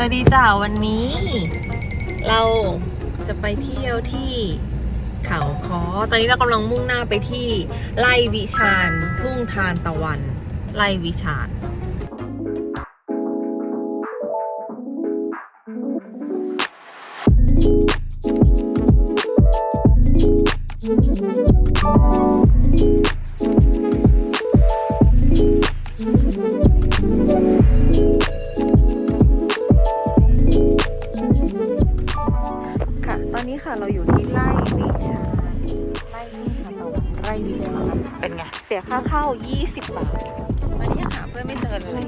สวัสดีจ้าวันนี้ เราจะไปเที่ยวที่เขาคอตอนนี้เรากำลังมุ่งหน้าไปที่ไล่วิชาญทุ่งทานตะวัน ไล่วิชาญค่ะ ค่ะเราอยู่ที่ไร่วิชาไร่วิชาตะวันไร่วิชาเป็นไง เสียค่าเข้า 20 บาท วันนี้หาเพื่อนไม่เจอเลย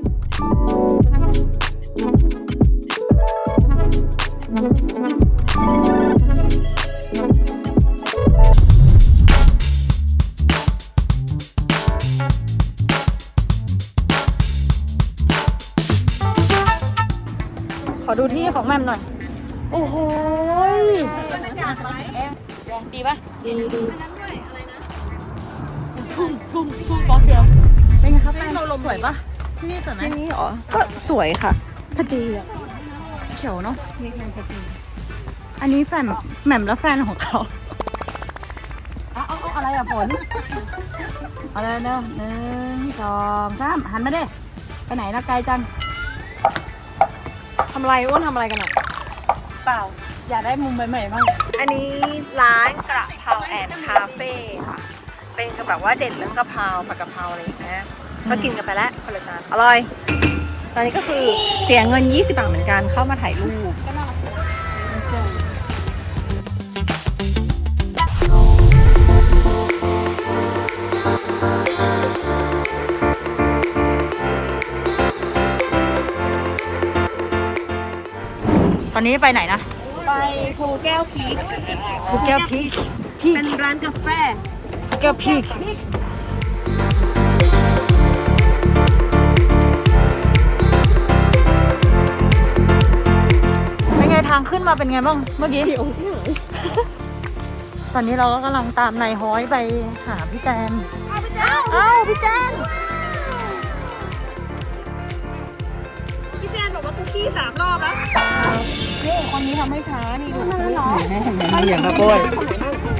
ขอดูที่ของแมมหน่อย โอ้โห ดีปะดีดีทุ่งทุ่งทุ่งปอเทียมเป็นไงครับแมมเราลมสวยปะที่นี่สวยไหมที่นี่อ๋อก็สวยค่ะพอดีอะเขียวเนาะอันนี้แฟนแหม่มและแฟนของเขาเอาเอาอะไรอะฝนเอาเลยเนอะหนึ่งสองสามหันมาเด้ไปไหนนะไกลจังทำไรอ้วนทำอะไรกันอะเปล่า อยากได้มุมใหม่ๆบ้าง อันนี้ร้านกระเพราแอนคาเฟ่ค่ะ เป็นแบบว่าเด่นเรื่องกะเพราผัดกะเพราอะไรอย่างเงี้ยก็กินกันไปแล้วคนละจานอร่อย ตอนนี้ก็คือเสียเงิน 20 บาทเหมือนกันเข้ามาถ่ายรูปตอนนี้ไปไหนนะ ไปภูแก้วพีคภูแก้วพีคพีคเป็นร้านกาแฟภูแก้วพีคเป็นไงทางขึ้นมาเป็นไงบ้างเมื่อกี้ เดี๋ยวที่ไหนตอนนี้เราก็กำลังตามนายฮ้อยไปหาพี่แจนเอ้าพี่แจน กว่ากูขี้สามรอบแล้วนี่คนนี้ทำให้ช้า นี่ดูเหรออย่างกระโปย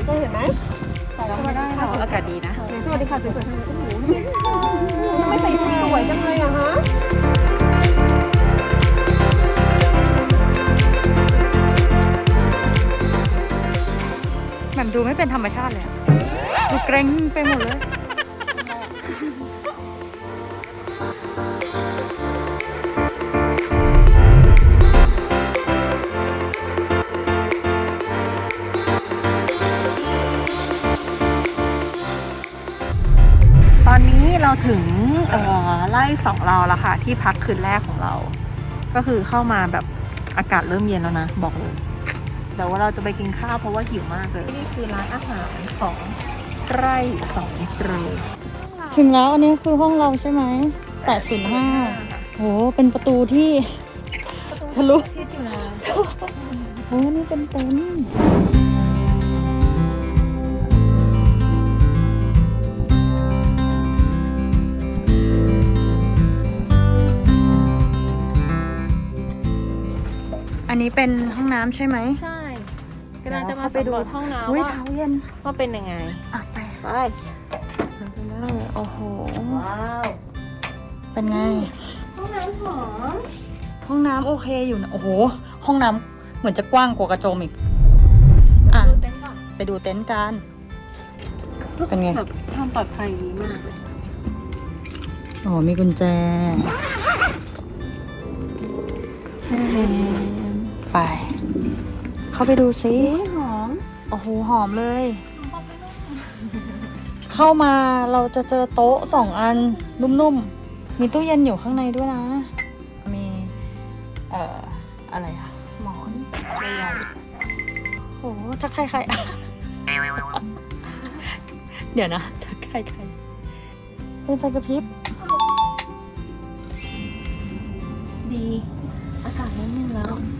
ใส่ไม่ได้หรออากาศดีนะ สวัสดีค่ะสวยๆไม่ใส่สวยจังเลยอะฮะแหม่มดูไม่เป็นธรรมชาติเลยอะดูเกรงไปหมดเลย เราถึงเอ่อไล่สองเราแล้วค่ะ ที่พักคืนแรกของเรา ก็คือเข้ามาแบบอากาศเริ่มเย็นแล้วนะ บอกเลยแต่ว่าเราจะไปกินข้าวเพราะว่าหิวมากเลยนี่คือร้านอาหารของไร่สองเกลือถึงแล้วอันนี้คือห้องเราใช่ไหมแปดศูนย์ห้าโหเป็นประตูที่ทะลุที่อยู่นะโอ้นี่เป็นเต็นท์ นนี้เป็นห้องน้ำใช่ไหมใช่ก็น่าจะมาเข้าไปดูสำรวจห้องน้ำอุ้ยว่าเท้าเย็นว่าเป็นยังไง อะไปไป ไปเลยโอ้โห ว้าว เป็นไง ห้องน้ำหอมห้องน้ำโอเคอยู่นะ โอ้โห ห้องน้ำเหมือนจะกว้างกว่ากระโจมอีก อะเต็นท์ป่ะไปดูเต็นท์กัน เป็นไง แบบความปลอดภัยดีมากเลยอ๋อมีกุญแจ ไป เข้าไปดูซิหอม โอ้โห หอมเลย เข้ามาเราจะเจอโต๊ะสองอัน นุ่มๆ มีตู้เย็นอยู่ข้างในด้วยนะ มี เอ่อ อะไรอะหมอนใหญ่ๆโอ้โหทักทายใคร เดี๋ยวนะทักทายใครเป็นไฟกระพริบ ดี อากาศเริ่มเย็นแล้วแ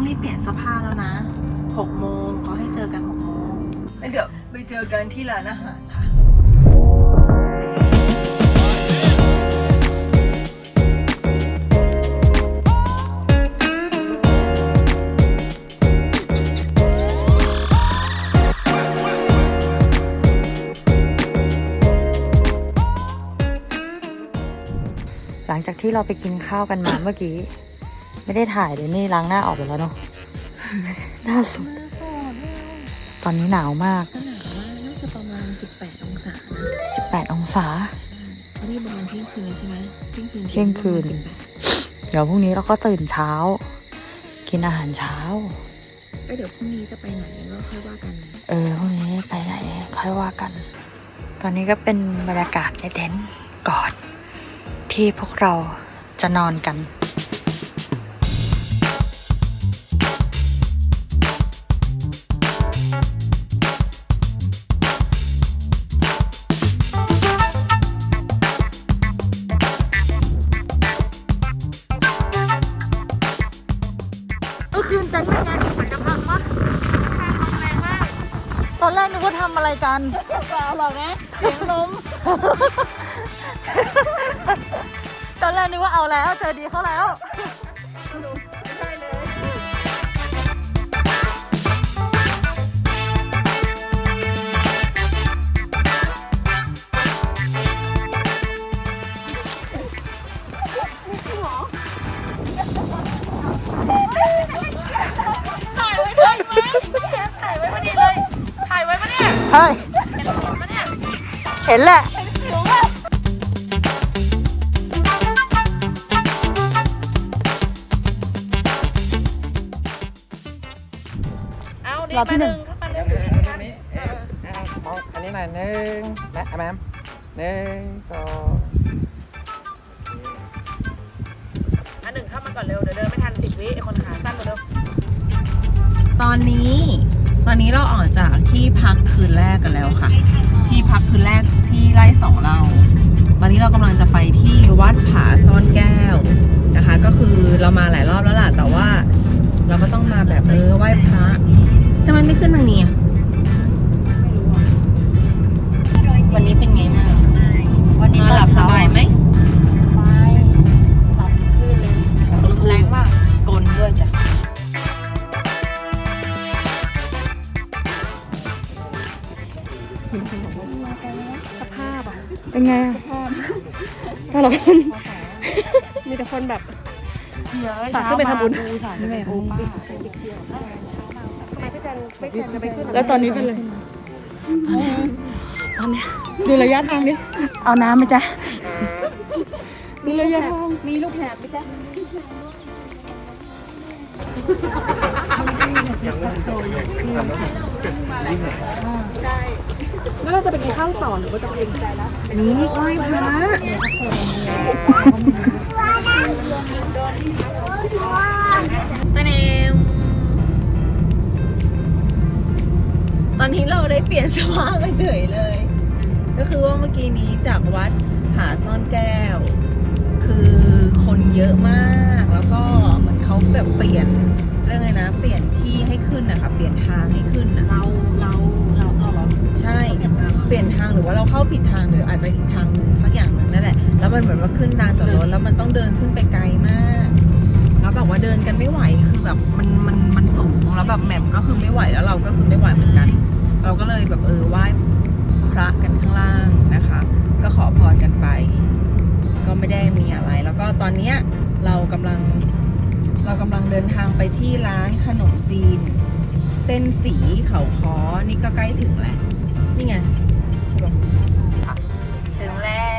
ต้องรีบเปลี่ยนเสื้อผ้าแล้วนะ6โมงเขาให้เจอกัน6โมงแล้วเดี๋ยวไปเจอกันที่ร้านอาหารค่ะหลังจากที่เราไปกินข้าวกันมาเมื่อกี้ ไม่ได้ถ่ายเลยนี่ล้างหน้าออกไปแล้วเนาะหน้าสดตอนนี้หนาวมากก็หนาวมากน่าจะประมาณ 18 องศานะ18 องศาอันนี้ประมาณเที่ยงคืนใช่ไหมเที่ยงคืนเที่ยงคืน เดี๋ยวพรุ่งนี้เราก็ตื่นเช้า กินอาหารเช้าก็เดี๋ยวพรุ่งนี้จะไปไหนก็ค่อยว่ากัน เออพรุ่งนี้ไปไหนค่อยว่ากัน ตอนนี้ก็เป็นบรรยากาศในเต็นท์ก่อน ที่พวกเราจะนอนกัน ยืนเต็นท์เป็นไงเหมือนจะพังปะตอนแรกนึกว่าทำอะไรกันเปล่าหรอกนะเสียงล้ม ตอนแรกนึกว่าเอาแล้วเจอดีเขาแล้ว เนี่ยใช่เห็นผลปะเนี่ยเห็นแหละหิวป่ะเอาดิรอบที่มาหหนึ่นึ่ง งเข้ามาหนึ่งอันนี้เอ่ออะมองอันนี้หน่อยหนึ่งและแมมหนึ่งสองอันหนึ่งเข้ามาก่อนเร็ว เดี๋ยวเดินไม่ทันสิบวิไอคนขาสั้นกว่าเดิมตอนนี้ต อนนี้เราออกจากที่พักคืนแรกกันแล้วค่ะ ที่พักคืนแรกที่ไร่สองเรา ตอนนี้เรากำลังจะไปที่วัดผาซ่อนแก้วนะคะ ก็คือเรามาหลายรอบแล้วล่ะแต่ว่า เราก็ต้องมาแบบเออไหว้พระทำไมไม่ขึ้นทางนี้อะวันนี้เป็นไงบ้างวันนี้นอนหลับสบายไหมไปหลับขึ้นเลยแรงมากกลนด้วยจ้ะ เป็นไงอะมีแต่คนแบบฝากขึ้นไปทำบุญสายไม่โอ้ป้าทำไมพี่แจนไม่แจนจะไปขึ้นแล้วตอนนี้เป็นเลยดูระยะทางดิเอาน้ำไหมจ๊ะดูระยะทางมีลูกแหบไหมจ๊ะ แล้วเราจะไปกินข้าวต่อหรือว่าจะไปกินใจแล้วนี่ไหว้พระตะเนมตอนนี้เราได้เปลี่ยนสภาพกันเฉยเลย ก็คือว่าเมื่อกี้นี้จากวัดผาซ่อนแก้ว คือคนเยอะมากแล้วก็เหมือน เขาแบบเปลี่ยนเรื่องไงนะ เปลี่ยนที่ให้ขึ้นนะคะเปลี่ยนทางให้ขึ้นนะเราเราเราเราเหรอใช่ เปลี่ยนทางหรือว่าเราเข้าผิดทางหรืออาจจะอีกทางหนึ่งสักอย่างนึงนั่นแหละ แล้วมันเหมือนว่าขึ้นลานจอดรถแล้วมันต้องเดินขึ้นไปไกลมาก แล้วแบบว่าเดินกันไม่ไหวคือแบบมันมันมันสูงแล้วแบบแหม่มก็คือไม่ไหวแล้วเราก็คือไม่ไหวเหมือนกัน เราก็เลยแบบเออไหว้พระกันข้างล่างนะคะ ก็ขอพรกันไป ก็ไม่ได้มีอะไร แล้วก็ตอนเนี้ยเรากำลัง เรากำลังเดินทางไปที่ร้านขนมจีน เส้นสีเขาคอนี่ก็ใกล้ถึงแหละนี่ไงถึงแล้ว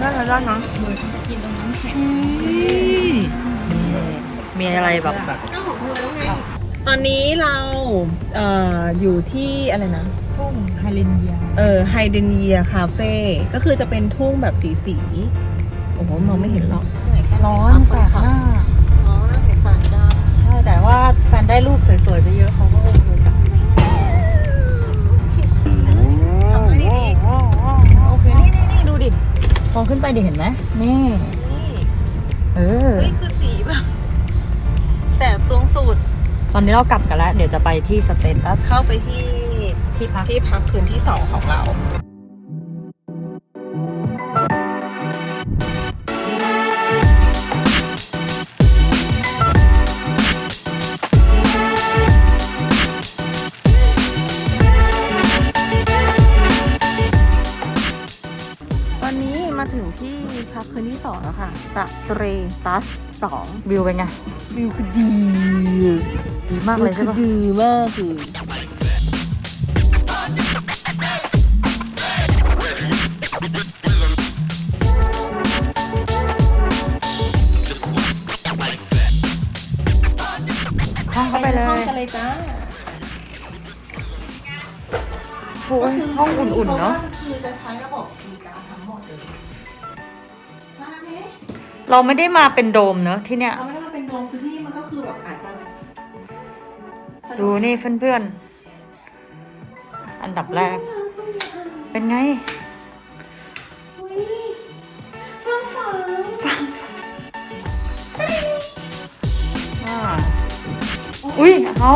ได้แล้ได้นะมีอะไรแบบตอนนี้เราเอ่ออยู่ที่อะไรนะ ทุ่งไฮเลนเยียเออไฮเดนเยียคาเฟ่ก็คือจะเป็นทุ่งแบบสีสีๆโอ้โหมองไม่เห็นหรอก ร้อนแสบหน้า ขึ้นไปดิเห็นไหมนี่นี่เออนี่คือสีแบบแสบสูงสุด ตอนนี้เรากลับกันแล้ว เดี๋ยวจะไปที่สเตตัสเข้าไปที่ที่พักที่พักคืนที่สองของเรา เตรตัสสองวิวเป็นไง วิวคือดีดีมากเลยใช่ปะดีมากคือห้องเข้าไปเลยห้องกันเลยจ้าโอ้ยห้องอุ่นๆเนาะคือจะใช้ระบบคีย์การ์ดทั้งหมดเลยมาไหม เราไม่ได้มาเป็นโดมเนอะที่เนี้ยเราไม่ได้มาเป็นโดมคือที่นี่มันก็คือแบบอาจจะสะวกดูนี่เพื่อนๆ อันดับแรก เป็นไง อุ้ยฟังฝังอ่าอุ้ยเอา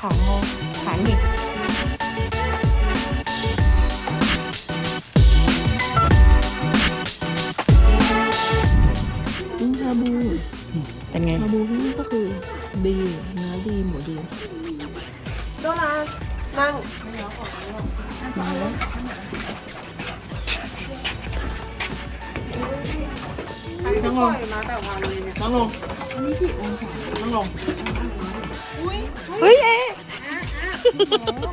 ขาโงขาหนิกกุ้ เป็นไงชาบูที่นี่ก็คือดีเนื้อดีหมูดีโดรานั่งนั่งลงนั่งลงอันนี้กี่องศานั่งลงเฮ้ยเอ๊ะ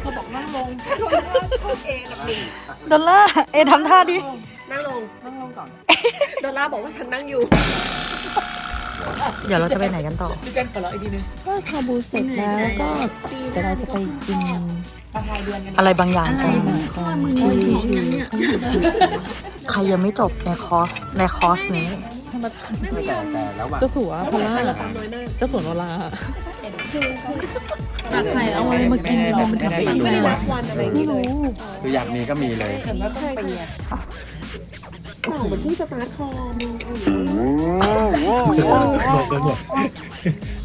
เขาบอกนั่งลงเองกับดีดอลล่าร์เอะทำท่าดินั่งลงนั่งลงก่อนดอลลาร์บอกว่าฉันนั่งอยู่ เดี๋ยวเราจะไปไหนกันต่อ พี่เซนขอร้องอีกทีนึงก็ชาบูเสร็จแล้วก็เดี๋ยวเราจะไปกินอะไรบางอย่างกันชิวชิวใครยังไม่จบในคอร์สในคอร์สนี้แต่แต่แล้วว่าจะสัวพลาจะสวนวลาตักไข่เอาอะไรมากินเรามันทำไม่ได้นับวันอะไรนี่เลยคืออยากมีก็มีเลยเห็นว่าใช่ใช่ เต่ามันเพิ่งสตาร์ทคอมึงเอาอยู่ต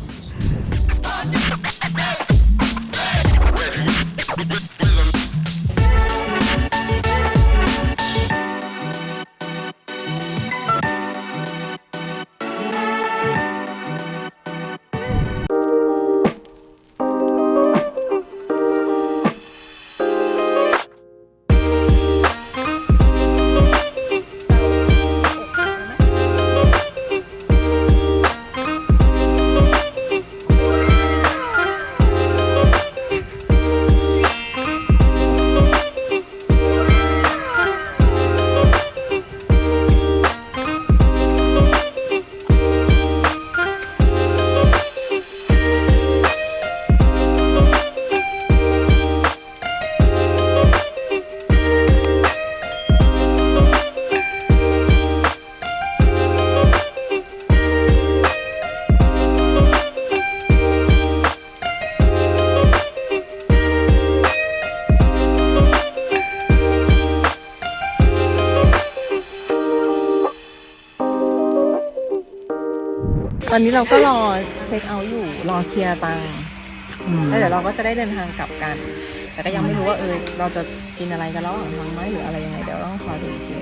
อนนี้เราก็รอเช็คเอาท์อยู่ รอเคลียร์ตังค์แล้วเดี๋ยวเราก็จะได้เดินทางกลับกัน แต่ก็ยังไม่รู้ว่าเออเราจะกินอะไรกันระหว่างทางไหมหรืออะไรยังไงเดี๋ยวต้องคอยดูอีกที